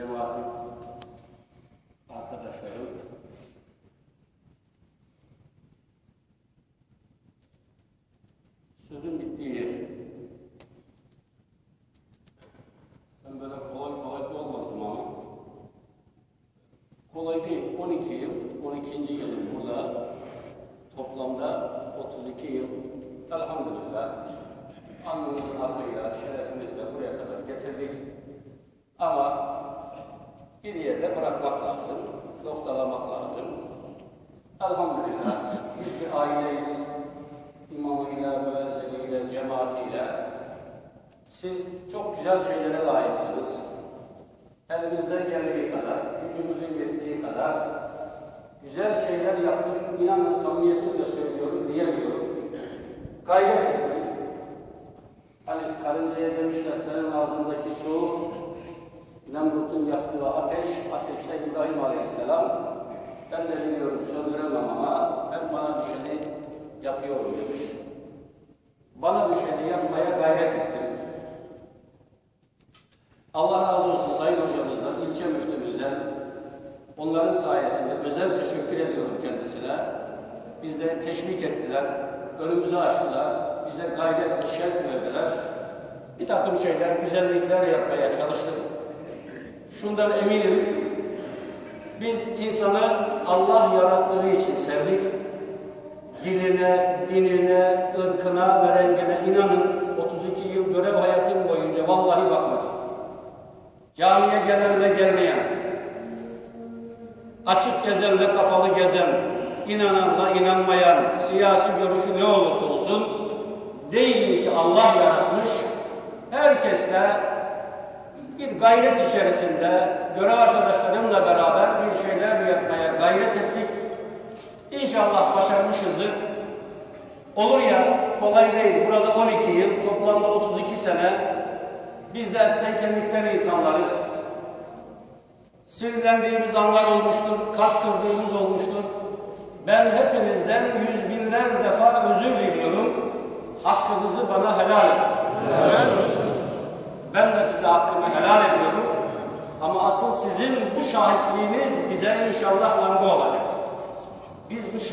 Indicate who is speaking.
Speaker 1: cemaatin arkadaşlarım, sözün bittiği yer. Ben böyle kolay kolay olmasın ama kolay değil. 12 yıl, 12. yılım burada. Toplamda 32 yıl. Elhamdülillah. Alnımızın hakkıyla, şerefimizle buraya kadar getirdik. Ama bir yerde bırakmak lazım, noktalamak lazım. Elhamdülillah biz bir aileyiz. İmamıyla, müezziniyle, cemaatiyle. Siz çok güzel şeylere layıksınız. Elimizden geldiği kadar, gücümüzün yettiği kadar güzel şeyler yaptık. İnanın samimiyetimle söylüyorum, diyemiyorum. Gayret ettik. Hani karıncaya demişler senin ağzındaki su, Nemrut'un yaktığı ateş, ateşte İbrahim Aleyhisselam. Ben de biliyorum söndüremem ama ben bana düşeni yapıyorum demiş. Bana düşeni yapmaya gayret ettim. Allah razı olsun Sayın Hocamızdan, ilçe müftümüzden, onların sayesinde özel teşekkür ediyorum kendisine. Bizleri teşvik ettiler, önümüzü açtılar, bize gayret şevk verdiler. Bir takım şeyler, güzellikler yapmaya çalıştık. Şundan eminim, biz insanı Allah yarattığı için sevdik. Dinine, dinine, ırkına ve rengine inanın 32 yıl görev hayatım boyunca vallahi bakmadım. Camiye gelen ve gelmeyen, açık gezen ve kapalı gezen, inananla inanmayan, siyasi görüşü ne olursa olsun, değil mi ki Allah yaratmış, herkesle gayret içerisinde görev arkadaşlarımla beraber bir şeyler yapmaya gayret ettik. İnşallah başarmışızdır. Olur ya kolay değil. Burada 12 yıl, toplamda 32 sene. Biz de etten insanlarız. Sinirlendiğimiz anlar olmuştur, kalp kırdığımız olmuştur. Ben hepinizden yüz binler defa özür diliyorum. Hakkınızı bana helal edin. Ben de size hakkımı helal ediyorum. Ama asıl sizin bu şahitliğiniz bize inşallah langı olacak. Biz bu